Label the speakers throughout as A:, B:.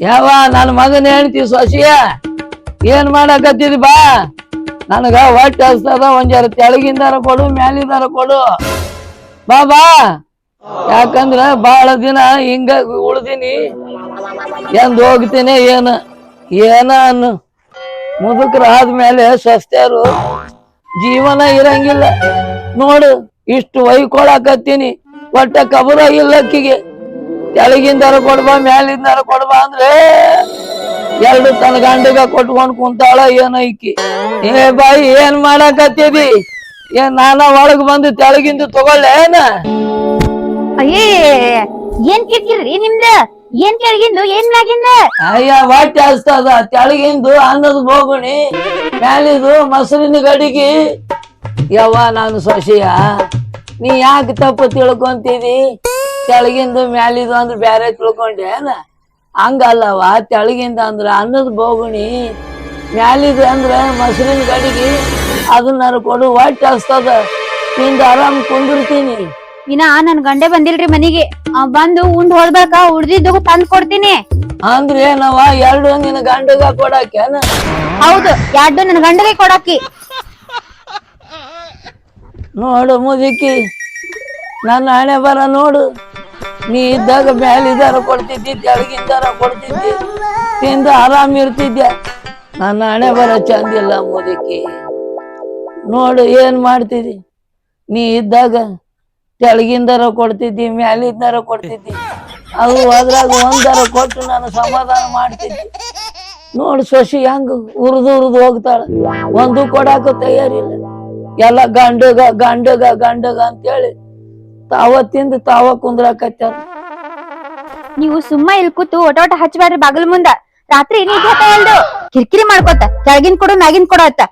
A: ಯಾವ ನನ್ನ ಮಗನ ಹೇಳ್ತಿ ಸೊಸಿಯ, ಏನ್ ಮಾಡಕತ್ತಿದ್ ಬಾ. ನನಗ ಹೊಟ್ಟೆ ಹಸ್ತದ ಒಂದ್ ತೆಳಗಿಂದಾರ ಕೊಡು, ಮ್ಯಾಲಿಂದಾರ ಕೊಡು. ಬಾ ಬಾ. ಯಾಕಂದ್ರ ಬಹಳ ದಿನ ಹಿಂಗ ಉಳ್ದೀನಿ. ಎಂದ್ ಹೋಗ್ತೀನಿ, ಏನ ಏನ ಅನ್ನು. ಮುದುಕರ ಆದ್ಮೇಲೆ ಸ್ವಸ್ಥರು ಜೀವನ ಇರಂಗಿಲ್ಲ. ನೋಡು, ಇಷ್ಟು ಒಯ್ಕೊಳಕತ್ತೀನಿ ಒಟ್ಟ ಕಬರ ಇಲ್ಲಕ್ಕಿಗೆ. ತೆಳಗಿಂದಾರ ಕೊಡ್ಬಾ ಮ್ಯಾಲಿಂದಾರ ಕೊಡ್ಬಾ ಅಂದ್ರೆ ಎರಡು ತನ್ನ ಗಂಡಗ ಕೊಟ್ಕೊಂಡ್ ಕುಂತಾಳ ಏನೋ ಐಕಿ ಏ ಬಾಯಿ ಏನ್ ಮಾಡಕತ್ತೀವಿ ಏನ್ ನಾನ ಒಳಗ್ ಬಂದು ತೆಳಗಿಂದ ತಗೊಳ್ಳೆ ಏನ?
B: ಅಯ್ಯೇ ಏನ್ ಕೇಳ್ತೀರಿ ನಿಮ್ದ? ಏನ್ ಕೆಳಗಿಂದು ಏನ್ ಮ್ಯಾಗಿಂದ?
A: ಅಯ್ಯ ಹೊಟ್ಟೆ ಹಸ್ತದ. ತೆಳಗಿಂದು ಅನ್ನದ ಬೋಗುಣಿ ಮ್ಯಾಲಿದು ಮೊಸರಿನ ಗಡಿಗಿ. ಯವ್ವ ನಾನು ಸೊಸೆಯ ನೀ ಯಾಕೆ ತಪ್ಪು ತಿಳ್ಕೊಂತಿದಿ? ತೆಳಗಿಂದು ಮ್ಯಾಲಿದು ಅಂದ್ರೆ ಬ್ಯಾರೆ ತಿಳ್ಕೊಂಡೆ ಹಂಗಲ್ಲವ ತೆಳಗಿಂದ ಅಂದ್ರ ಅನ್ನದ ಬೋಗುಣಿ ಮ್ಯಾಲಿದು ಅಂದ್ರ ಮೊಸರಿನ ಗಡಿಗೆ ಅದನ್ನ ಕೊಡು ಹೊಟ್ಟೆ ಹಸ್ತದ ನಿಂದ ಆರಾಮ್ ಕುಂದಿರ್ತೀನಿ.
B: ಇನ್ನ ನನ್ ಗಂಡೆ ಬಂದಿಲ್ರಿ ಮನಿಗೆ. ಅವ್ ಬಂದು ಉಂಡ್ ಹೊಡ್ಬೇಕ ಉಳ್ದಿದ್ದು ತಂದ್ ಕೊಡ್ತೀನಿ.
A: ಅಂದ್ರೆ ಏನವ ಎರಡು ನಿನ್ನ ಗಂಡಗ ಕೊಡಾಕೇನ
B: ಹೌದು ಎರಡು ನನ್ ಗಂಡಗೆ ಕೊಡಾಕಿ.
A: ನೋಡು ಮುದುಕಿ ನನ್ನ ಹಣೆ ಬರ ನೋಡು. ನೀ ಇದ್ದಾಗ ಮ್ಯಾಲಿದಾರ ಕೊಡ್ತಿದ್ದಿ ಕೆಳಗಿದ್ದಾರ ಕೊಡ್ತಿದ್ದಿ, ತಿಂದು ಆರಾಮ್ ಇರ್ತಿದ್ದೆ ನನ್ನ ಹಣೆ ಬರ ಚಂದಿಲ್ಲ ಮುದುಕಿ. ನೋಡು, ಏನ್ ಮಾಡ್ತಿದ್ದಿ ನೀ ಇದ್ದಾಗ ತೆಳಗಿಂದರ ಕೊಡ್ತಿದ್ದಿ ಮ್ಯಾಲಿದ್ದಾರ ಕೊಡ್ತಿದ್ದಿ. ಅದು ಅದ್ರಾಗ ಒಂದರ ಕೊಟ್ಟು ನಾನು ಸಮಾಧಾನ ಮಾಡ್ತಿದ್ದೆ. ನೋಡು, ಸೊಸಿ ಹೆಂಗ ಉರಿದು ಉರ್ದು ಹೋಗ್ತಾಳ. ಒಂದು ಕೊಡಾಕ ತಯಾರಿಲ್ಲ. ಎಲ್ಲ ಗಂಡಗ ಗಂಡಗ ಗಂಡಗ ಅಂತೇಳಿ ತಾವ ತಿಂದು ತಾವ ಕುಂದ್ರಾಕತ್ಯಾರ.
B: ನೀವು ಸುಮ್ಮ ಇಲ್ಲಿ ಕೂತು ಒಟ ಒಟ ಹಚ್ಬೇಡ್ರಿ ಬಾಗಲ್ ಮುಂದ. ರಾತ್ರಿ ಎಲ್ದು ಕಿರಿಕಿರಿ ಮಾಡ್ಕೊತ ಕೆಳಗಿನ್ ಕೊಡು ಮ್ಯಾಗಿನ್ ಕೊಡು ಅತ್ತ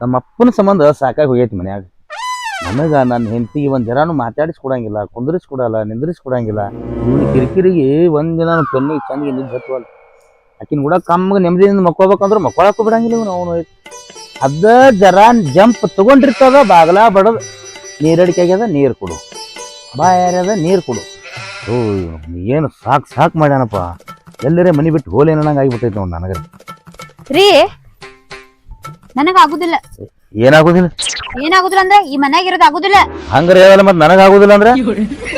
C: ನಮ್ಮ ಅಪ್ಪನ ಸಂಬಂಧ ಸಾಕಾಗಿ ಹೋಗೈತಿ ಮನ್ಯಾಗ. ನನಗ ನನ್ನ ಹೆಂಡತಿಗೆ ಒಂದ್ ಜರಾನು ಮಾತಾಡಿಸ್ ಕೊಡಂಗಿಲ್ಲ ಕುಂದ್ರಿಸ್ ಕೊಡಲ್ಲ ನಿಂದ್ರಿಸ್ ಕೊಡಂಗಿಲ್ಲ ಇವನು ಕಿರಿಕಿರಿಗೆ ಒಂದ್ ದಿನ ಕಣ್ಣಿಗೆ ಚಂದಿಗೆ ನಿದ್ದೆ ಹತ್ತವಲ್ಲ ಆಕಿನ ಕೂಡ ಕಮ್ಮಗೆ ನೆಮ್ಮದಿಯಿಂದ ಮಕ್ಕೋಬೇಕಂದ್ರೆ ಮಕ್ಕೊಳಕ್ಕೂ ಬಿಡಂಗಿಲ್ಲ ಇವನು ಅವನು ಅದ ಜರ ಜಂಪ್ ತಗೊಂಡಿರ್ತದ ಬಾಗಲ ಬಡದು. ನೀರಡಿಕೆ ಆಗ್ಯದ ನೀರು ಕೊಡು. ಬಾಯಾರ್ಯದ ನೀರು ಕೊಡು. ಓ ಏನು ಸಾಕು ಸಾಕು ಮಾಡ್ಯಾನಪ್ಪ. ಎಲ್ಲರೇ ಮನಿ ಬಿಟ್ಟು ಹೋಲೇನಂಗೆ ಆಗಿಬಿಟ್ಟೈತೆ ಅವ್ನು ನನಗೆ
B: ರೀ ನನಗ ಆಗುದಿಲ್ಲ.
C: ಏನಾಗೋದಿಲ್ಲ?
B: ಏನಾಗುದಿಲ್ಲ ಅಂದ್ರೆ ಈ ಮನ್ಯಾಗ ಇರೋದ್ ಆಗುದಿಲ್ಲ.
C: ಹಂಗಾರೆ ಹೇಳಲ್ಲ ಮತ್ತೆ ನನಗಾಗೋದಿಲ್ಲ ಅಂದ್ರೆ?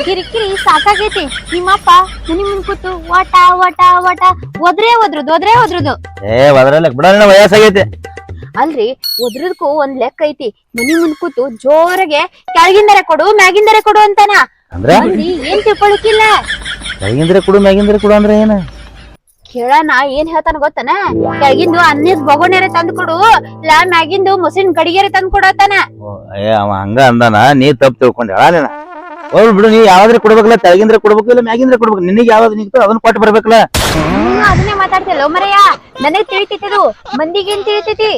B: ಕಿರಿಕಿರಿ ಸಾಕಾಗೈತಿ. ನಿಮ್ಮಪ್ಪ ಮನಿ ಮುಂದ್ ಕೂತು ವಟ ವಟ ವಟ. ಒದ್ರೆ ಒದ್ರದ್ ಒದ್ರೆ ಒದ್ರದು.
C: ಏ ಅದ್ರಲ್ಲ ಬಿಡೋಣ ವಯಸ್ಸಾಗೈತಿ.
B: ಅಲ್ರಿ ಒದ್ರದಕ್ಕೂ ಒಂದ್ ಲೆಕ್ಕ ಐತಿ. ಮನಿ ಮುಂದ್ ಕೂತು ಜೋರಾಗೆ ಕೆಳಗಿಂದರೆ ಕೊಡು ಮ್ಯಾಗಿಂದರೆ ಕೊಡು ಅಂತಾನ.
C: ಅಂದ್ರೆ?
B: ಮಂದಿ ಏನ್ ತಿಳ್ಕೊಳಕಿಲ್ಲ.
C: ಕೆಳಗಿಂದ್ರೆ ಕೊಡು ಮ್ಯಾಗಿಂದ್ರೆ ಕೊಡು ಅಂದ್ರೆ ಏನು?
B: ಕೇಳಣ ಏನ್ ಹೇಳ್ತಾನ ಗೊತ್ತನ? ಕೆಳಗಿಂದು ಅನ್ನಿಸ್ ಬೊಗೋಣ್ಯಾರ ತಂದ್ ಕೊಡು ಇಲ್ಲ ಮ್ಯಾಗಿಂದು ಮುಸಿನ್ ಗಡಿಗೆರೆ ತಂದ್
C: ಕೊಡತಾನ ಏ ಅವ ಹಂಗ ಅಂದಾನ? ನೀ ತಪ್ಪು ತಿಳ್ಕೊಂಡೆ ಹೋಗ್ಲಿ ಬಿಡು ನೀ ಯಾವ್ದ್ರೆ ಕೊಡ್ಬೇಕಲ್ಲ ತೆಳಗಿಂದ್ರೆ ಕೊಡ್ಬೇಕು ಇಲ್ಲ ಮ್ಯಾಗಿಂದ್ರೆ ಕೊಡ್ಬೇಕು ನಿನಗೆ ಯಾವ್ದು ನಿಂತು ಅದನ್ನ ಕೊಟ್ಟು ಬರ್ಬೇಕಲ್ಲ.
B: ನೀನು ಅದನ್ನೇ ಮಾತಾಡ್ತಿಲ್ಲ ಮರಯ್ಯ ನನಗ್ ತಿಳಿತಿತ್ತು ಮಂದಿಗೇನ್ ತಿಳಿತೈತಿ?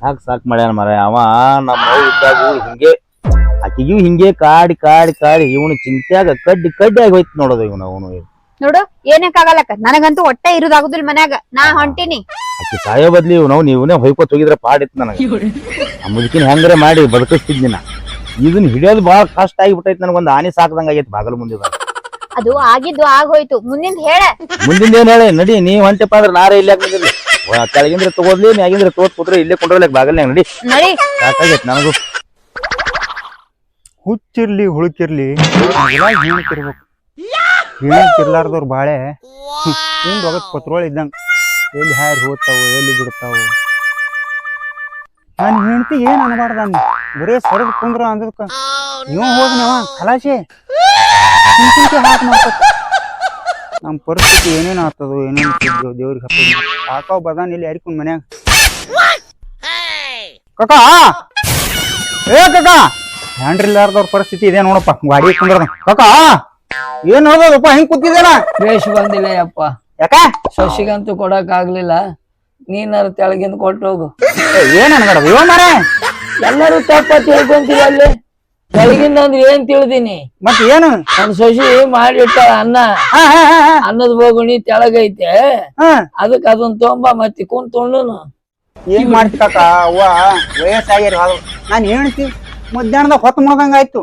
C: ಸಾಕ್ ಸಾಕ್ ಮಾಡ್ಯಾನ ಮರ ಅವ ನಮ್ಮ ಅವ್ವ ಇದ್ದಾಗ ಹಿಂಗೆ ಆಕಿಗೂ ಹಿಂಗೆ ಕಾಡಿ ಕಾಡಿ ಕಾಡಿ ಇವನು ಚಿಂತ್ಯಾಗ ಕಡ್ಡಿ ಕಡ್ಡಿ ಆಗಿ ಹೋಯ್ತು ನೋಡೋದು ಇವನು ಅವನು.
B: ನೋಡು ಏನಕ್ಕಾಗಲ್ಲಕ್ಕ ನನಗಂತೂ ಹೊಟ್ಟೆ ಇರುದಾಗುದಿಲ್ಲ ಮನ್ಯಾಗ. ನಾ ಹೊಂಟಿನಿ.
C: ಸಾಯೋ ಬದ್ಲಿ ನಾವು ನೀವನೇ ಹೊಯ್ಕೋತ್ ಹೋಗಿದ್ರೆ ಪಾಡಿತ್ತು ನನಗೆ. ಆ ಮುದುಕಿನ ಹೆಂಗ್ರೆ ಮಾಡಿ ಬದುಕಿಸ್ತಿದ್ನಿ ನಾ. ಇದನ್ನ ಹಿಡಿಯೋದು ಬಹಳ ಕಷ್ಟ ಆಗಿಬಿಟ್ಟೈತಿ ನನಗೊಂದು ಆನೆ ಸಾಕದಂಗ ಆಗೈತಿ ಬಾಗಲ ಮುಂದೆ
B: ಅದು ಆಗಿದ್ದು ಆಗೋಯ್ತು. ಮುಂದಿನ ಹೇಳ.
C: ಮುಂದಿನ ಏನ್ ಹೇಳಿ? ನಡಿ ನೀ ಹೊಂಟಪ್ಪ ಅಂದ್ರೆ ನಾರ ಇಲ್ಲೇ ಹಾಕಿದ್ರಿ ಕೆಳಗಿಂದ್ರೆ ತಗೋದ್ಲಿ ಮ್ಯಾಗಿಂದ್ರೆ ತೋತ್ ಕೂತ್ರೆ ಇಲ್ಲೇ ಕೊಂಡ್ರಲ್ಲಕ್ ಬಾಗಲ್ನಾಗ ನಡಿ?
B: ನಡಿ.
C: ಸಾಕಾಗೈತಿ ನನಗೂ.
D: ಹುಚ್ಚಿರ್ಲಿ ಹುಳುಕಿರ್ಲಿ. ಅದೆಲ್ಲ ಹೀಣಕ್ಕಿರ್ಬೇಕು ಇರ್ಲಾರ್ದವ್ರು ಬಾಳೆ. ಹಿಂಗ್ ಹೋಗತ್ ಪತ್ರೋಳ ಇದ್ದಂಗ. ಎಲ್ಲಿ ಹ್ಯಾರಿ ಹೋಗ್ತಾವೆ ಎಲ್ಲಿ ಬಿಡ್ತಾವೆ. ನನ್ನ ಹೆಂಡತಿ ಏನ್ ಅನ್ಬಾರ್ದ ಅಂದ. ಬರೇ ಸರದ್ ಕುಂದ್ರ ಅಂದಕ್ಕ ನೀವು ಹೋದ್ನವ ಕಲಾಶೆ. ಹಾಕಿ ಮಾಡ್ತದ ನಮ್ಮ ಪರಿಸ್ಥಿತಿ ಏನೇನ್ ಆಗ್ತದೋ ಏನೇನ್ ಸಿಗ್ತದೋ ದೇವ್ರಿಗೆ ಹಪ್ಪ ಸಾಕಾವ್ ಬದಾನ್ ಇಲ್ಲಿ ಯಾರಿಕೊಂಡ್ ಮನ್ಯಾಗ? ಕಕ್ಕ ಏ ಕಕ್ಕ ಹ್ಯಾಂಡ್ರಿಲ್ಲಾರ್ದವ್ರ ಪರಿಸ್ಥಿತಿ ಇದೆ ನೋಡಪ್ಪ. ಗಾಡಿ ಕುಂದ್ರದ ಕಕ್ಕ ಏನ್ ಹೋಗೋದಪ್ಪ ಹೆಂಗ್ ಕೂತಿದ್ದೇನ
A: ರೇಷ್ ಬಂದಿಲ್ಲ ಯಪ್ಪ.
D: ಯಾಕ?
A: ಸಸಿಗಂತೂ ಕೊಡಕ್ ಆಗ್ಲಿಲ್ಲ ನೀನಾರ ತೆಳಗಿಂದ ಕೊಟ್ಟು ಹೋಗು.
D: ಏನನ್ ಏನ್ ಅನ್ಗಡದು ಇವ ಮಾರ
A: ಎಲ್ಲರೂ ತಪ್ಪ ತಿಳ್ಕೊಂತೀವಿ ಅಲ್ಲಿ. ತೆಳಗಿಂದ ಅಂದ್ರೆ ಏನ್ ತಿಳಿದೀನಿ?
D: ಮತ್ ಏನು?
A: ನನ್ ಶಶಿ ಮಾಡಿಟ್ಟ ಅನ್ನ. ಅನ್ನದ ಬೋಗುಣಿ ತೆಳಗೈತೆ.
D: ಹಾ.
A: ಅದಕ್ ಅದನ್ ತೊಂಬ ಮತ್ತೆ ಕುಂತ್ ಉಣ್ಣುನು
D: ಏನ್ ಮಾಡ್ತಿ ಕಾಕ? ಅವ್ವ ವಯಸ್ಸಾಗ್ಯಾರ ನಾನು ಹೇಳ್ತಿ ಮಧ್ಯಾಹ್ನದಾಗ ಹೊತ್ತು ಮಾಡ್ದಂಗ ಆಯ್ತು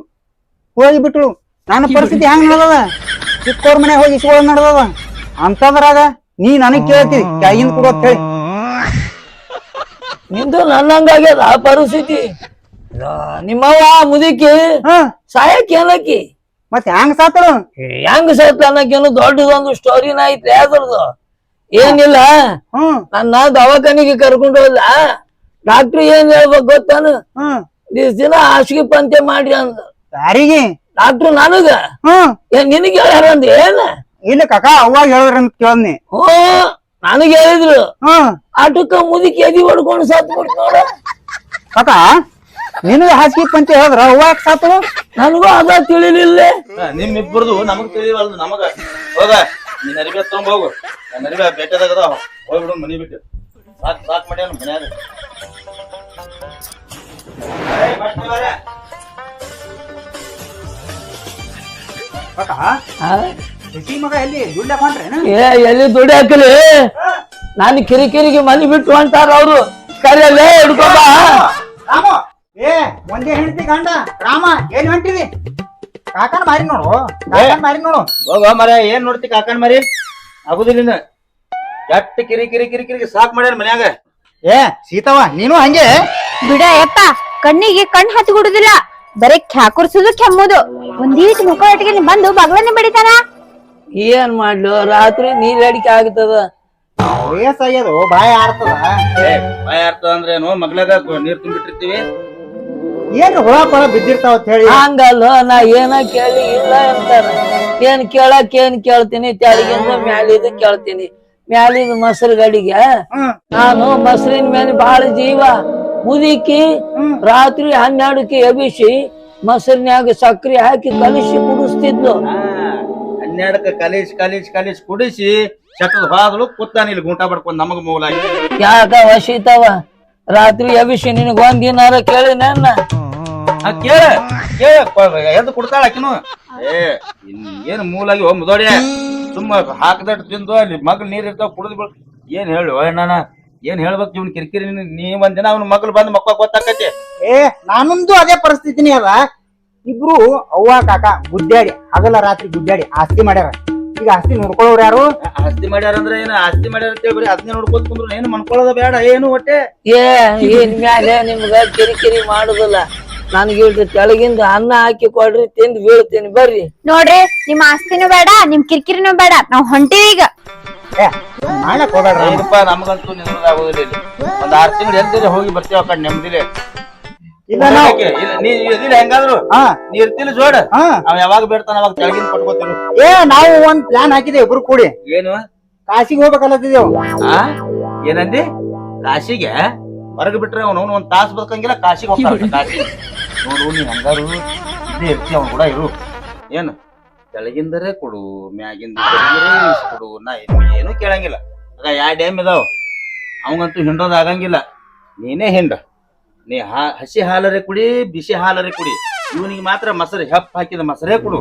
D: ಹೋಗಿ ಬಿಟ್ಳು ನನ್ನ ಪರಿಸ್ಥಿತಿ ಹೆಂಗ್ ನೋಡದ ಚಿಕ್ಕವ್ರ ಮನೆ ಹೋಗಿ ಇಸ್ಕೊಳ್ಳೋ ನಡ್ದದ? ಅಂತಂದ್ರಾಗ ನೀ ನನಗ್ ಕೇಳ್ತಿ ಕೈಯಿಂದ ಕೊಡು ಅಂತ ಹೇಳಿ
A: ನಿಂದು ನನ್ನಂಗಾಗ್ಯದ ಆ ಪರಿಸ್ಥಿತಿ. ನಿಮ್ಮ ನಿಮ್ಮವ್ವ ಮುದುಕಿ
D: ಹ.
A: ಸಾಯಕ್ ಏನಕ್ಕಿ?
D: ಮತ್ತೆ ಹೆಂಗ್ ಸಾತಳು
A: ಹೆಂಗ್ ಸಾಯ್ತ ಅನ್ನಕ್ಕೇನು ದೊಡ್ಡದೊಂದು ಸ್ಟೋರಿನ ಐತಿ ಅದ್ರದ್ದು. ಏನಿಲ್ಲ? ನನ್ನ ದವಾಖಾನಿಗೆ ಕರ್ಕೊಂಡು ಹೋದ ಡಾಕ್ಟರ್ ಏನ್ ಹೇಳ್ಬೇಕು ಗೊತ್ತಾನು? ದಿನ ಹಾಸಿಗೆ ಪಂತೆ ಮಾಡಿ ಅಂದ.
D: ಯಾರಿಗೆ?
A: ಡಾಕ್ಟರ್ ನನಗ?
D: ಹ್ಮ್.
A: ಏನ್ ನಿನಗೆ ಏನ?
D: ಇಲ್ಲ ಕಾಕ ಅವಾಗ ಹೇಳಿದ್ರಂತ ಕೇಳಿ
A: ಹ್ಞೂ ನನಗೆ ಹೇಳಿದ್ರು.
D: ಹ್ಮ್.
A: ಆಟಕ್ಕ ಮುದುಕಿ ಎದಿ ಹೊಡ್ಕೊಂಡು ಸತ್ ಬಿಡ್ತು ನೋಡ.
D: ಕಾಕ ನಿನಗ ಹಾಸಿಗೆ ಪಂಚ ಹೇಳಿದ್ರ? ಅವ್ವ ಯಾಕೆ ಸಾತಳು
A: ನನಗೂ ಅದ ತಿಳಿಲಿಲ್ಲ.
C: ನಿಮ್ಮಿಬ್ಬರದು ನಮಗ್ ತಿಳಿವಲ್ದು ನಮಗ. ಹೋಗ ನಿನ್ನ ಅರಿವೆ ತಗೊಂಡ್ ಹೋಗು. ನನ್ನ ಅರಿವೆ ಬೇಟೆದಾಗದ ಹೋಗ್ಬಿಡು ಮನಿ ಬಿಟ್ಟು. ಸಾಕ್ ಸಾಕ್ ಮಾಡ್ಯಾನ ಮನ್ಯಾಗ.
D: ಕಾಕ
A: ಆ?
D: ಶಶಿ ಮಗ ಎಲ್ಲಿ? ದುಡ್ಡು
A: ಏ ಎಲ್ಲಿ ಹಾಕಲಿ? ನಾನು ಕಿರಿಕಿರಿಗೆ ಮನಿ ಬಿಟ್ಟು ಅಂತಾರ ಅವ್ರು. ಕರೆಯಲ್ಲೇ ಹಿಡ್ಕೊಂಡ
D: ರಾಮ ಏ ಒಂದೇ ಹೆಂಡತಿ ಗಂಡ. ರಾಮ ಏನ್ ಹೊಂಟಿದಿ? ಕಾಕನ್ ಮಾರಿ ನೋಡು. ಕಾಕನ್ ಮಾರಿ ನೋಡು.
C: ಹೋಗ ಮರ ಏನ್ ನೋಡ್ತಿ ಕಾಕನ್ ಮಾರಿ? ಆಗುದಿಲ್ಲ. ಎಷ್ಟ್ ಕಿರಿ ಕಿರಿ ಕಿರಿ ಕಿರಿ ಸಾಕ್ ಮಾಡ್ಯಾರ ಮನ್ಯಾಗ?
D: ಏ ಸೀತಾವ ನೀನು ಹಂಗೆ?
B: ಬಿಡ ಯಪ್ಪ ಕಣ್ಣಿಗೆ ಕಣ್ ಹತ್ಕೊಡುದಿಲ್ಲ ಬರೀ ಖ್ಯಾಕುರ್ಸುದು ಕೆಮ್ಮುದು ಒಂದೀಟ್ ಮುಖ ಒಟ್ಟಿಗೆ ನೀ ಬಂದು ಬಗ್ಲನ್ನ ಬಿಡಿತಾನ?
A: ಏನ್ ಮಾಡ್ಲು? ರಾತ್ರಿ ನೀರ್ ಅಡಿಕೆ ಆಗ್ತದ.
D: ವಯಸ್ಸಾಗ್ಯದು ಬಾಯ
C: ಅಂದ್ರೆ ಏನೋ ಮಗ್ಲಾಗ ನೀರ್ ತುಂಬಿಟ್ಟಿರ್ತೀವಿ.
D: ಏನ್ ಹುಳ ಪಳ ಬಿದ್ದಿರ್ತಾವ ಅಂತ ಹೇಳಿ?
A: ಹಂಗಲ್ಲ ನಾ ಏನ ಕೇಳಿ ಇಲ್ಲ ಅಂತಾರ ಏನ್ ಕೇಳಕ್ ಏನ್ ಕೇಳ್ತೀನಿ? ತೆಳಗಿಂದ ಮ್ಯಾಲಿದ ಕೇಳ್ತೀನಿ. ಮ್ಯಾಲಿದ ಮೊಸರು ಗಡಿಗೆ ನಾನು ಮೊಸರಿನ ಮೇಲೆ ಬಹಳ ಜೀವ. ಮುದುಕಿ ರಾತ್ರಿ ಹನ್ನೆರಡಕ್ಕೆ ಎಬಿಸಿ ಮೊಸರಿನ್ಯಾಗ ಸಕ್ರಿ ಹಾಕಿ ಕಲಿಸಿ ಕುಡಿಸ್ತಿದ್ಲು.
C: ಹನ್ನೆರಡಕ್ಕೆ ಕಲಿಸಿ ಕಲಿಸಿ ಕಲಿಸಿ ಕುಡಿಸಿ ಚಟ್ಟದ ಹಾಗಲು ಕುತ್ತಾನ ಇಲ್ಲಿ ಗುಂಟ ಬಡ್ಕೊಂಡ್ ನಮಗ ಮೂಲ
A: ಯಾಕ ವಶಿತವ? ರಾತ್ರಿ ಎಬಿಸಿ ನಿನಗ ಒಂದಿನಾರ ಕೇಳಿ ನನ್ನ.
C: ಕೇಳ ಕೇಳ ಎದ್ದು ಕೊಡ್ತಾಳ ಆಕಿನು. ಏ ಏನ್ ಮೂಲಾಗಿ ಒಮ್ಮೆ ಸುಮ್ಮ ಹಾಕದಟ್ಟು ತಿಂದು ಅಲ್ಲಿ ಮಗ್ಳು ನೀರ್ ಇರ್ತಾವ ಕುಡಿದ್ ಬಿಡ್ ಏನ್ ಹೇಳು ಅಣ್ಣ ಏನ್ ಹೇಳ್ಬೇಕು ಇವ್ನ ಕಿರಿಕಿರಿ ನೀ ಒಂದಿನ ದಿನ ಅವ್ನ ಮಗ್ಳು ಬಂದ್ ಮಕ್ಕ ಗೊತ್ತಾಕತಿ.
D: ಏ ನಾನೊಂದು ಅದೇ ಪರಿಸ್ಥಿತಿನೇ ಅದ ಇಬ್ರು ಅವ್ವ ಕಾಕ ಗುಡ್ಡಾಡಿ ಹಗಲ ರಾತ್ರಿ ಗುಡ್ಡಾಡಿ ಆಸ್ತಿ ಮಾಡ್ಯಾರ. ಈಗ ಆಸ್ತಿ ನೋಡ್ಕೊಳ್ಳೋರು ಯಾರು?
C: ಆಸ್ತಿ ಮಾಡ್ಯಾರ ಅಂದ್ರೆ ಏನ ಆಸ್ತಿ ಮಾಡ್ಯಾರ ಅಂತ ಹೇಳಿ ಅದನ್ನೇ ನೋಡ್ಕೊತ ಕುಂದ್ರು ಏನು ಮನ್ಕೊಳ್ಳೋದ ಬೇಡ ಏನು ಒಟ್ಟೆ
A: ಏ ಏನ್ ಮ್ಯಾಲೆ ನಿಮ್ಗ ಕಿರಿಕಿರಿ ಮಾಡುದಿಲ್ಲ. ನನಗೆ ಇಲ್ರಿ ತೆಳಗಿಂದ ಅನ್ನ ಹಾಕಿ ಕೊಡ್ರಿ ತಿಂದು ಬೀಳ್ತೀನಿ ಬರ್ರಿ.
B: ನೋಡ್ರಿ ನಿಮ್ ಆಸ್ತಿನೂ ಬೇಡ ನಿಮ್ ಕಿರಿಕಿರಿನೂ ಬೇಡ ನಾವ್ ಹೊಂಟಿವಿ ಈಗ.
D: ಮಾಡಕ್ ಹೋಗ್ಬೇಡ್ರ.
C: ಏನಪ್ಪ ನಮಗಂತೂ ನಿಲ್ಲೋದಾಗೋದಿಲ್ಲ ಇಲ್ಲಿ. ಒಂದ್ ಆರ್ ತಿಂಗಳು ಎಲ್ದಿರ ಹೋಗಿ ಬರ್ತೀವಿ ಆ ಕಡೆ ನೆಮ್ಮದಿಲೆ.
D: ಇಲ್ಲ ನಾವು
C: ನೀ ಇದಿಲ್ಲ ಹೆಂಗಾದ್ರು
D: ಹಾ.
C: ನೀ ಇರ್ತಿಲ್ಲ ಜೋಡ.
D: ಹಾ.
C: ಅವ್ ಯಾವಾಗ ಬೇಡ್ತಾನ ಅವಾಗ ತೆಳಗಿನ ಕೊಟ್ಕೋತೀವಿ
D: ಏ ನಾವು ಒಂದ್ ಪ್ಲಾನ್ ಹಾಕಿದೆ ಇಬ್ರು ಕೂಡಿ.
C: ಏನು?
D: ಕಾಶಿಗೆ ಹೋಗ್ಬೇಕಲ್ಲತ್ತಿದೇವು
C: ಆ? ಏನಂದಿ? ಕಾಶಿಗೆ? ಹೊರಗ್ ಬಿಟ್ರೆ ಅವನು ಒಂದ್ ತಾಸ್ ಬದುಕಂಗಿಲ್ಲ ಕಾಶಿಗೆ ಹೋಗ್ತಾನೆ. ಕಾಶಿ ನೋಡು ನೀ ಹಂಗಾರು ಇದೇ ಇರ್ತಿ ಅವ್ನು ಕೂಡ ಇರು. ಏನು? ಕೆಳಗಿಂದರೇ ಕೊಡು ಮ್ಯಾಗಿಂದ ಕೊಡು. ನಾ ಏನು ಕೇಳಂಗಿಲ್ಲ. ಅದ ಯಾ ಡ್ಯಾಮ್ ಇದಾವ? ಅವಂಗಂತೂ ಹಿಂಡೋದ್ ಆಗಂಗಿಲ್ಲ. ನೀನೇ ಹಿಂಡ. ನೀ ಹಾ ಹಸಿ ಹಾಲರೆ ಕುಡಿ ಬಿಸಿ ಹಾಲರೆ ಕುಡಿ. ಇವನಿಗೆ ಮಾತ್ರ ಮೊಸರು ಹೆಪ್ಪ ಹಾಕಿದ ಮೊಸರೇ ಕೊಡು.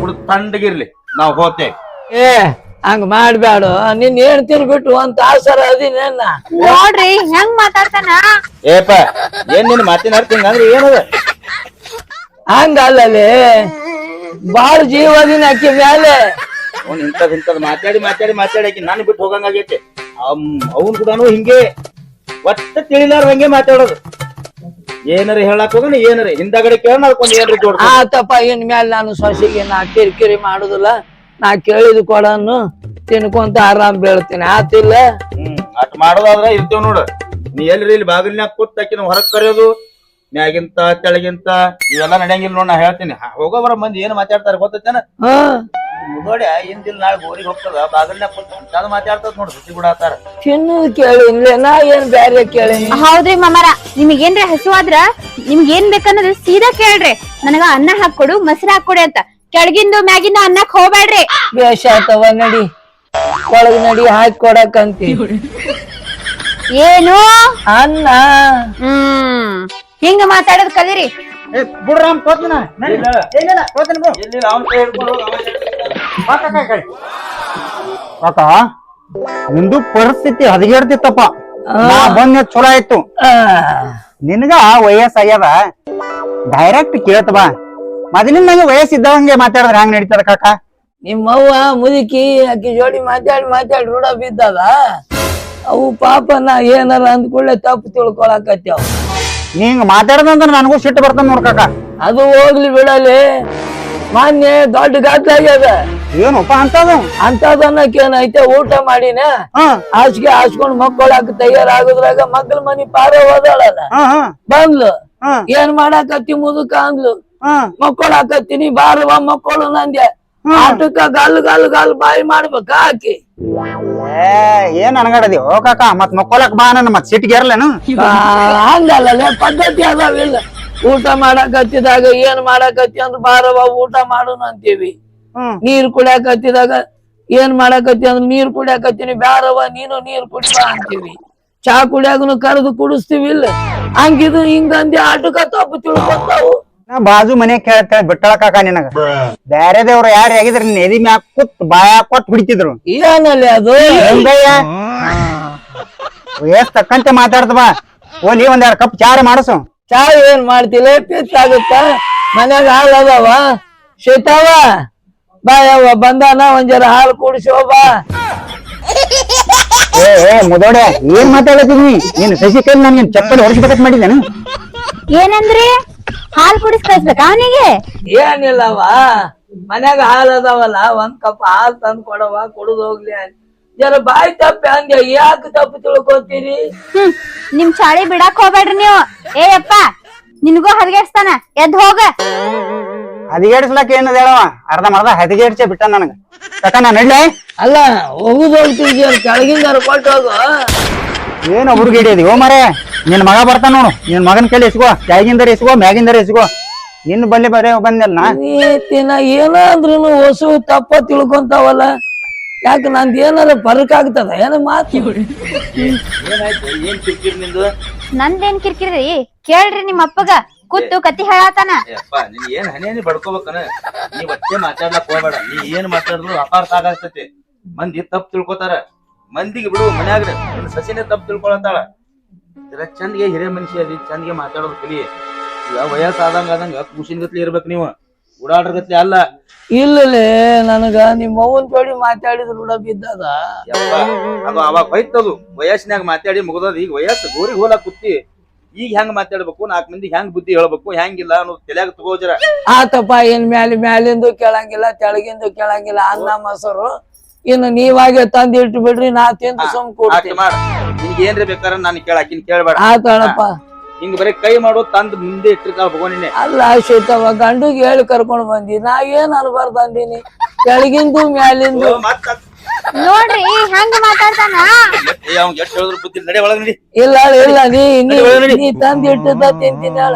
C: ಕುಡು ತಣ್ಣಗಿರ್ಲಿ ನಾವು ಹೋತೆ
A: ಏ ಹಂಗ ಮಾಡ್ಬೇಡ ನಿನ್ ಏನ್ ಬಿಟ್ಟು ಅಂತ ಆಸರ ಅದಿನೇನ
B: ನೋಡ್ರಿ ಹೆಂಗ್ ಮಾತಾಡ್ತಾನ?
C: ಏಪ ಏನ್ ನಿನ್ ಮಾತಿನ ಅರ್ಥ ಹಿಂಗಂದ್ರೆ ಏನದ?
A: ಹಂಗಲ್ಲಲೇ. ಬಾಳ ಜೀವದಿನ ಅಕ್ಕಿ ಮ್ಯಾಲೆ.
C: ಅವ್ನು ಇಂಥದ್ ಇಂಥದ್ ಮಾತಾಡಿ ಮಾತಾಡಿ ಮಾತಾಡಿ ಆಕಿ ನಾನು ಬಿಟ್ಟು ಹೋಗಂಗಾಗೈತೆ ಅವನ್ ಕೂಡ ಹಿಂಗೆ ಒಟ್ಟ ತಿಳಿಲಾರ ಹಂಗೆ ಮಾತಾಡೋದು. ಏನಾರ ಹೇಳಕ್ ಹೋಗೋಣ ಏನಾರ ಹಿಂದಗಡೆ ಕೇಳ ಏನ್ರಿ ಜೋಡ್
A: ಆತಪ್ಪ ಇನ್ ಮ್ಯಾಲ ನಾನು ಸೊಸೆಗೆ ನಾ ಕಿರಿಕಿರಿ ಮಾಡುದಿಲ್ಲ. ನಾ ಕೇಳಿದ ಕೊಡನ್ನು ತಿನ್ಕೊಂತ ಆರಾಮ್ ಬೀಳ್ತೀನಿ. ಆತಿಲ್ಲ?
C: ಹ್ಮ್ ಅಟ್ ಮಾಡೋದಾದ್ರ ಇರ್ತೇವ್ ನೋಡು. ನೀ ಎಲ್ರಿ ಇಲ್ಲಿ ಬಾಗಿಲ್ನ್ಯಾಗ ಕೂತ್ ಆಕಿನ ಹೊರಗ್ ಕರೆಯೋದು? ಮ್ಯಾಗಿಂತ ತೆಳಗಿಂತ ಇವೆಲ್ಲ ನಡೆಯಂಗಿಲ್ಲ ನೋಡ್ ನಾ ಹೇಳ್ತೀನಿ. ಹೋಗೋ ಬರೋ ಮಂದಿ ಏನ್ ಮಾತಾಡ್ತಾರ ಗೊತ್ತೇನ ಮುದೋಡಿ ಹಿಂದಿಲ್ ನಾಳೆ ಗೋರಿಗೆ ಹೋಗ್ತದ ಬಾಗಿಲ್ನ್ಯಾಗ ಕೂತ್ ಮಾತಾಡ್ತದ ನೋಡಿ ಸುದ್ದಿ ಬಿಡಾತಾರ
A: ತಿನ್ನೋದು ಕೇಳಿನ್ಲೆ ನಾ ಏನ್ ಬ್ಯಾರೆ ಕೇಳಿನಿ
B: ಹೌದ್ರಿ ಮಾಮಾರ ನಿಮಗೇನ್ರಿ ಹಸುವಾದ್ರ ನಿಮ್ಗೇನ್ ಏನ್ ಬೇಕನ್ನೋದು ಸೀದಾ ಕೇಳ್ರಿ. ನನಗ ಅನ್ನ ಹಾಕೊಡು ಮೊಸರು ಹಾಕೊಡಿ ಅಂತ. ಕೆಳಗಿಂದು ಮ್ಯಾಗಿಂದ ಅನ್ನಕ್ ಹೋಗ್ಬೇಡ್ರಿ
A: ಬೇಷ ಆತವ ನಡಿ. ಒಳಗ್ ನಡಿ ಹಾಕಿ ಕೊಡಕಂತಿ.
B: ಏನು?
A: ಅನ್ನ.
B: ಹ್ಮ್. ಹಿಂಗ ಮಾತಾಡೋದ್ ಕಲೀರಿ
D: ಏ ಬಿಡ್ರಾಮ್ ತೋತಿನ. ಏನಿಲ್ಲ ತೋತಿನ
C: ಅವ್ನ ಕೈ ಹಿಡ್ಕೊಂಡು
D: ಕಾಕ ಕಾಕ ನಿಂದು ಪರಿಸ್ಥಿತಿ ಹದಗೆಡ್ತಿತ್ತಪ್ಪ. ನಾ ಬಂದ ಚಲೋ ಆಯ್ತು. ನಿನಗ ವಯಸ್ಸಾಗ್ಯದ ಡೈರೆಕ್ಟ್ ಕೇಳ್ತ ಬಾ. ಮೊದಲಿಂದ ನಂಗೆ ವಯಸ್ಸಿದ್ದವಂಗೆ ಮಾತಾಡಿದ್ರೆ ಹಂಗ ನಡೀತಾರ ಕಾಕ?
A: ನಿಮ್ಮವ್ವ ಮುದುಕಿ ಆಕಿ ಜೋಡಿ ಮಾತಾಡಿ ಮಾತಾಡಿ ರೂಢ ಬಿದ್ದದ? ಅವು ಪಾಪ ನಾ ಏನಾರ ಅಂದ್ಕೊಳ್ಳೆ ತಪ್ಪು ತಿಳ್ಕೊಳಕತ್ಯಾವ.
D: ನೀ ಮಾತಾಡದಂತ ನನಗೂ ಸಿಟ್ಟು ಬರ್ತಾನ ನೋಡ್ ಕಾಕ.
A: ಅದು ಹೋಗ್ಲಿ ಬಿಡಲಿ. ಮಾನ್ಯ ದೊಡ್ಡ ಗಾತ್ರ ಆಗ್ಯದ.
D: ಏನಪ್ಪ ಅಂತದ
A: ಅಂತದನ್ನಕೇನೈತೆ ಊಟ ಮಾಡಿನ? ಹಾಸಿಗೆ ಹಾಸ್ಕೊಂಡ್ ಮಕ್ಕಳಾಕ ತಯಾರಾಗುದ್ರಾಗ ಮಕ್ಳ ಮನಿ ಪಾರ ಹೋದಳಲ್ಲ. ಬಂದ್ಲು. ಏನ್ ಮಾಡಾಕತ್ತಿ ಮುದುಕ ಅಂದ್ಲು.
D: ಮಕ್ಕಳಾಕತ್ತಿನಿ
A: ಮಕ್ಕಳಾಕತ್ತೀನಿ ಬಾರವ ಮಕ್ಕಳು ನಂದೆ ಆಟಕ್ಕ ಗಲ್ ಗಲ್ ಗಲ್ ಬಾಯಿ ಮಾಡ್ಬೇಕ
D: ಆಕಿ. ಏನ್ ಅನಗಾಡದಿ? ಓ ಕಾಕ ಮತ್ ಮಕ್ಕೊಳಕ್ ಬಾ ನನ್ನ ಮತ್ ಸಿಟ್ಟಿಗೇರ್ಲೇನು
A: ಇರ್ಲೇನು ಹಂಗಲ್ಲ ಪದ್ಧತಿ ಅದಾವಿಲ್ಲ ಊಟ ಮಾಡಕತ್ತಿದಾಗ ಏನ್ ಮಾಡಾಕತ್ತಿ ಅಂದ್ರ ಬಾರವ ಊಟ ಮಾಡೋಣ ಅಂತೀವಿ.
D: ನೀರ್
A: ನೀರ್ ಕುಡಿಯಾಕತ್ತಿದಾಗ ಏನ್ ಮಾಡಾಕತ್ತಿ ಅಂದ್ರ ನೀರ್ ಕುಡಿಯಾಕತ್ತೀನಿ ಬ್ಯಾರವ ನೀನು ನೀರ್ ಕುಡಿಬಾ ಅಂತೀವಿ. ಚಾ ಕುಡಿಯಾಗನು ಕರೆದು ಕುಡಿಸ್ತೀವಿ ಇಲ್ಲ. ಹಂಗಿದು ಹಿಂಗಂದಿ ಆಟಕ ತಪ್ಪು ತಿಳ್ಕೊಂತಾವು.
D: ನಾ ಬಾಜು ಮನೆ ಕೇಳ ಬಿಟ್ಟಳಕ್ಕ ಬಿಟ್ಟಳ ಕಾಕ ನಿನಗ. ಬ್ಯಾರೆ ದೇವ್ರು ಯಾರು ಆಗಿದ್ರ ನೆದಿ ಮ್ಯಾಕ್ ಕುತ್ ಬಾಯ ಕೊಟ್ ಬಿಡ್ತಿದ್ರು
A: ಏನಲ್ಲಿ ಅದು.
D: ವಯಸ್ ತಕ್ಕಂತೆ ಮಾತಾಡ್ದ ಬಾ. ಓಲಿ ಒಂದ್ ಎರಡ್ ಕಪ್ ಚಾರ ಮಾಡಸು.
A: ಚಾ ಏನ್ ಮಾಡ್ತಿಲ್ಲ? ಪಿತ್ತಾಗುತ್ತ ಮನ್ಯಾಗ ಹಾಲ್ ಅದಾವ. ಶೀತಾವ ಬಾ ಯವ್ವ ಬಂದಾನ ಒಂದ್ ಜರ ಹಾಲು ಕುಡಿಸೋ ಬಾ.
D: ಏ ಏ ಮುದೋಡೆ ಏನ್ ಮಾತಾಡತಿದ್ವಿ ನೀನ್ ಸಸಿ ಕೈ ನನ್ಗೆ ಚಪ್ಪಲಿ ಹೊರಸ್ಬೇಕಂತ ಮಾಡಿದ್ದೇನು
B: ಏನಂದ್ರಿ? ಹಾಲ್ ಕುಡಿಸ್ ಕಳ್ಸ್ಬೇಕಾ ಅವನಿಗೆ?
A: ಏನಿಲ್ಲವ ಮನ್ಯಾಗ ಹಾಲ್ ಅದಾವಲ್ಲ ಒಂದ್ ಕಪ್ ಹಾಲ್ ತಂದ್ ಕೊಡವ ಕುಡಿದು ಹೋಗ್ಲಿ ಜರ ಬಾಯಿ ತಪ್ಪಿ ಹಂಗೆ ಯಾಕೆ ತಪ್ಪು ತಿಳ್ಕೊತೀರಿ?
B: ಹ್ಮ್ ನಿಮ್ ಚಾಳಿ ಬಿಡಾಕ್ ಹೋಗ್ಬೇಡ್ರಿ ನೀವು. ಏ ಅಪ್ಪ ನಿನ್ಗೂ ಹದಗೆಡ್ಸ್ತಾನ ಎದ್ ಹೋಗ.
D: ಹದಿಗೇಡ್ಸ್ಲಕ್ ಏನದ ಹೇಳವ ಅರ್ಧ ಮರ್ಧ ಹದಿಗೇಡ್ಸೆ ಬಿಟ್ಟ ನನಗ. ನಾನು
A: ಅಲ್ಲ ಹೋಗುದು ಕೆಳಗಿಂದ ಕೊಟ್ಟು ಹೋಗು?
D: ಏನ್ ಹುಡುಗಿ ಹಿಡಿಯದಿ? ಓ ಮರೆ ನಿನ್ ಮಗ ಬರ್ತಾನ ನೋಡು. ನಿನ್ ಮಗನ ಕೈಲಿ ಇಸ್ಕೋ ಕೆಳಗಿಂದರೆ ಇಸ್ಕೋ ಮ್ಯಾಗಿಂದರೆ ಇಸ್ಕೋ ನಿನ್ನ ಬಲ್ಲಿ ಬರೇ ಬಂದಿಲ್ಲ ನಾ?
A: ನೀತಿನ ಏನ ಅಂದ್ರೂ ಹೊಸು ತಪ್ಪ ತಿಳ್ಕೊಂತಾವಲ್ಲ. ಯಾಕೆ ನಂದ್ ಏನಾರ ಪರಕ್ ಆಗ್ತದ? ಏನ ಮಾತು?
C: ಏನಾಯ್ತು? ಏನ್ ಕಿರ್ಕಿರ್ ನಿಂದು?
B: ನಂದೇನ್ ಕಿರ್ಕಿರಿ? ಕೇಳ್ರಿ ನಿಮ್ಮ ಅಪ್ಪಗ. ಕೂತು ಕತಿ ಹೇಳತಾನ.
C: ಅಪ್ಪ ನೀನ್ ಏನ್ ಹನಿ ಹನಿ ಬಡ್ಕೋಬೇಕನ? ನೀ ಒಟ್ಟೆ ಮಾತಾಡ್ಲಕ್ ಹೋಗ್ಬೇಡ. ನೀ ಏನ್ ಮಾತಾಡಿದ್ರು ಅಪಾರ್ಥ ಆಗಸ್ತೈತಿ. ಮಂದಿ ತಪ್ಪು ತಿಳ್ಕೊತಾರ. ಮಂದಿಗೆ ಬಿಡು ಮನ್ಯಾಗ ನಿನ್ ಸಸಿನೇ ತಪ್ಪು ತಿಳ್ಕೊಳತ್ತಾಳ. ಇದ್ರ ಚಂದ್ಗೆ ಹಿರಿಯ ಮನುಷ್ಯ ಅದಿ ಚಂದ್ಗೆ ಮಾತಾಡೋದು ಕಲಿ. ಈಗ ವಯಸ್ಸಾದಂಗ ಆದಂಗ ಕೂಸಿನ ಗತ್ಲಿ ಇರ್ಬೇಕು ನೀವು. ಓಡಾಡ್ರ ಗತ್ಲಿ ಅಲ್ಲ.
A: ಇಲ್ಲಲೇ ನನಗ ನಿಮ್ಮ ಅವ್ವನ್ ಜೋಡಿ ಮಾತಾಡಿದ್ರು ಕೂಡ ಬಿದ್ದದ.
C: ಅದು ಅವಾಗ ಹೋಯ್ತದು. ವಯಸ್ಸಿನಾಗ ಮಾತಾಡಿ ಮುಗ್ದದ. ಈಗ ವಯಸ್ಸು ಗೋರಿಗೆ ಹೋಲಾಕ್ ಕುತ್ತಿ. ಈಗ ಹೆಂಗ್ ಮಾತಾಡ್ಬೇಕು? ನಾಲ್ಕು ಮಂದಿ ಹೆಂಗ್ ಬುದ್ಧಿ ಹೇಳ್ಬೇಕು? ಹೆಂಗಿಲ್ಲ ಅನ್ನೋದು ತಲೆಯಾಗ ತಗೋಜರ.
A: ಆತಪ್ಪ ಏನ್ ಮ್ಯಾಲಿ ಮ್ಯಾಲಿಂದು ಕೇಳಂಗಿಲ್ಲ ತೆಳಗಿಂದು ಕೇಳಂಗಿಲ್ಲ ಅನ್ನ ಮೊಸರು. ಇನ್ನು ನೀವಾಗೆ ತಂದ್ ಇಟ್ಟು ಬಿಡ್ರಿ ನಾ ತಿಂದು ಸುಮ್
C: ಏನ್ರಿ ನಾನು ಕೇಳಾಕಿನ ಕೇಳಬೇಡ. ಹಿಂಗ್ ಬರೀ ಕೈ ಮಾಡೋ ತಂದ್ ಮುಂದೆ ಇಟ್ಟಿರ್ತಾವ
A: ಅಲ್ಲ ಶೀತವ ಗಂಡುಗೆ ಹೇಳಿ ಕರ್ಕೊಂಡ್ ಬಂದಿ. ನಾ ಏನ್ ಅನ್ಬಾರ್ದು ಅಂದಿನಿ? ಕೆಳಗಿಂದು ಮ್ಯಾಲಿಂದು.
B: ನೋಡ್ರಿ
A: ಇಲ್ಲ ಇಲ್ಲ ನೀ ನೀ ನೀ ತಿಂತೀನಿ ಹೇಳ.